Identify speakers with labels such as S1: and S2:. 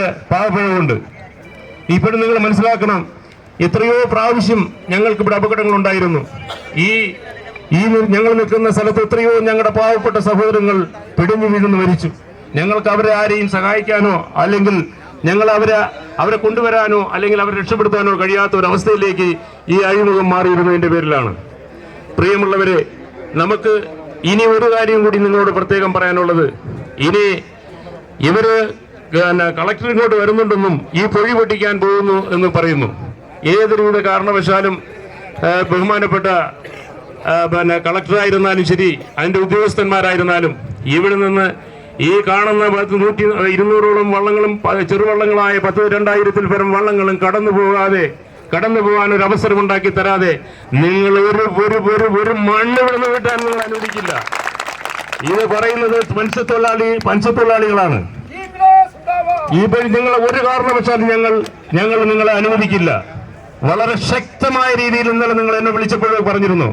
S1: പാവപ്പഴമുണ്ട് ഇപ്പോഴും നിങ്ങൾ മനസ്സിലാക്കണം എത്രയോ പ്രാവശ്യം ഞങ്ങൾക്ക് ഇവിടെ അപകടങ്ങൾ ഉണ്ടായിരുന്നു ഈ ഈ ഞങ്ങൾ നിൽക്കുന്ന സ്ഥലത്ത് എത്രയോ ഞങ്ങളുടെ പാവപ്പെട്ട സഹോദരങ്ങൾ പിടിഞ്ഞു വീഴുന്നു മരിച്ചു. ഞങ്ങൾക്ക് അവരെ ആരെയും സഹായിക്കാനോ അല്ലെങ്കിൽ ഞങ്ങൾ അവരെ അവരെ കൊണ്ടുവരാനോ അല്ലെങ്കിൽ അവരെ രക്ഷപ്പെടുത്താനോ കഴിയാത്ത ഒരു ഈ അഴിമുഖം മാറിയിരുന്നതിന്റെ പേരിലാണ്. പ്രിയമുള്ളവരെ നമുക്ക് ഇനി ഒരു കാര്യം കൂടി നിങ്ങളോട് പ്രത്യേകം പറയാനുള്ളത്. ഇനി ഇവർ കളക്ടർ ഇങ്ങോട്ട് വരുന്നുണ്ടെന്നും ഈ പൊഴി പൊട്ടിക്കാൻ പോകുന്നു എന്ന് പറയുന്നു. ഏതൊരുവിധ കാരണവശാലും ബഹുമാനപ്പെട്ട പിന്നെ കളക്ടറായിരുന്നാലും ശരി അതിന്റെ ഉദ്യോഗസ്ഥന്മാരായിരുന്നാലും ഇവിടെ നിന്ന് ഈ കാണുന്ന പത്ത് നൂറ്റി ഇരുന്നൂറോളം വള്ളങ്ങളും ചെറുവള്ളങ്ങളായ പത്ത് രണ്ടായിരത്തിൽ പരം വള്ളങ്ങളും കടന്നു പോകാതെ കടന്നു പോകാൻ ഒരു അവസരം ഉണ്ടാക്കി തരാതെ നിങ്ങൾ ഒരു ഒരു ഒരു ഒരു മണ്ണ് വിടുന്ന വിട്ടാൻ നിങ്ങൾ അനുവദിക്കില്ല. ഇത് പറയുന്നത് മത്സ്യത്തൊഴിലാളി മത്സ്യത്തൊഴിലാളികളാണ്. ഈ നിങ്ങൾ ഒരു കാരണവശാലും ഞങ്ങൾ ഞങ്ങൾ നിങ്ങളെ അനുവദിക്കില്ല. വളരെ ശക്തമായ രീതിയിൽ ഇന്നലെ നിങ്ങൾ എന്നെ വിളിച്ചപ്പോൾ പറഞ്ഞിരുന്നു.